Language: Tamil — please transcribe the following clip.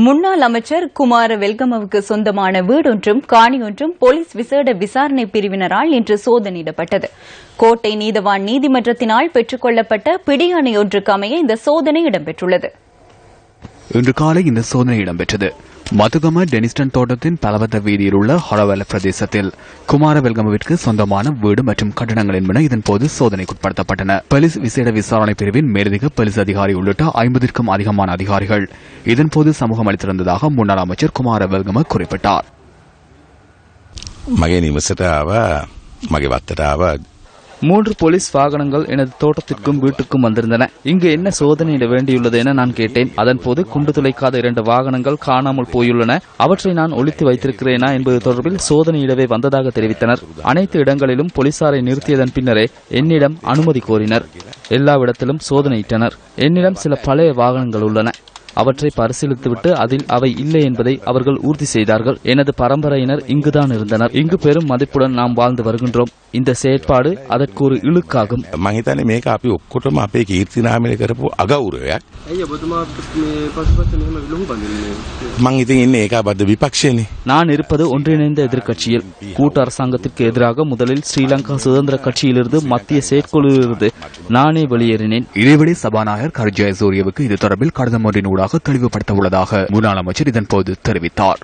முன்னாள் அமைச்சர் குமார வெல்கமவுக்கு சொந்தமான வீடொன்றும் காணியொன்றும் போலீஸ் விசேட விசாரணை பிரிவினரால் இன்று சோதனையிடப்பட்டது. கோட்டை நீதவான் நீதிமன்றத்தினால் பெற்றுக் கொள்ளப்பட்ட பிடியாணை ஒன்றுக்கு அமைய இந்த சோதனை இடம்பெற்றுள்ளது. இன்று காலை இந்த சோதனை இடம்பெற்றது. மதுகம டெனிஸ்டன் தோட்டத்தின் பலவத வீதியில் உள்ள ஹொரவல பிரதேசத்தில் குமாரவெல்கமவிற்கு சொந்தமான வீடு மற்றும் கட்டணங்கள் என்பன இதன்போது சோதனைக்குட்படுத்தப்பட்டன. போலீஸ் விசேட விசாரணை பிரிவின் மேலதிக போலீஸ் அதிகாரி உள்ளிட்ட ஐம்பதிற்கும் அதிகமான அதிகாரிகள். இதன்போது சமூகம் அளித்திருந்ததாக முன்னாள் அமைச்சர் குமாரவெல்கம குறிப்பிட்டார். மகேனி நிமிஷட்டாவ மகை மூன்று போலீஸ் வாகனங்கள் எனது தோட்டத்திற்கும் வீட்டுக்கும் வந்திருந்தன. இங்கு என்ன சோதனையிட வேண்டியுள்ளது என நான் கேட்டேன். அதன்போது குண்டு துளைக்காத இரண்டு வாகனங்கள் காணாமல் போயுள்ளன. அவற்றை நான் ஒழித்து வைத்திருக்கிறேனா என்பது தொடர்பில் சோதனையிடவே வந்ததாக தெரிவித்தனர். அனைத்து இடங்களிலும் போலீசாரை நிறுத்தியதன் பின்னரே என்னிடம் அனுமதி கோரினர். எல்லாவிடத்திலும் சோதனையிட்டனர் என்னிடம் சில பழைய வாகனங்கள் உள்ளன. அவற்றை பரிசீலித்துவிட்டு அதில் அவை இல்லை என்பதை அவர்கள் உறுதி செய்தார்கள் எனது பரம்பரையினர் இங்குதான் இருந்தனர் இங்கு பெரும் மதிப்புடன் நாம் வாழ்ந்து வருகின்றோம் இந்த செயற்பாடு அதற்கு ஒரு இழுக்காகும் මහිතන මේක අපි ඔක්කොටම අපේ කීර්තිනාමය කරපු අගෞරවයක් ඇයි ඔබතුමා මේ පසුපස මෙහෙම විලුම් බඳින්නේ මං ඉතින් ඉන්නේ ඒකා බද්ධ විපක්ෂණය நான் இருப்பது ஒன்றிணைந்த எதிர்க்கட்சியில் கூட்டு அரசாங்கத்திற்கு எதிராக முதலில் ஸ்ரீலங்கா சுதந்திர கட்சியிலிருந்து மத்திய செயற்குழுவிலிருந்து நானே வெளியேறினேன் இதேவேளை சபாநாயகர் கர் ஜெயசூரியவுக்கு இது தொடர்பில் கடிதம் ஒன்றின் ஊடாக தெளிவுபடுத்த உள்ளதாக முன்னாள் அமைச்சர் இதன்போது தெரிவித்தார்.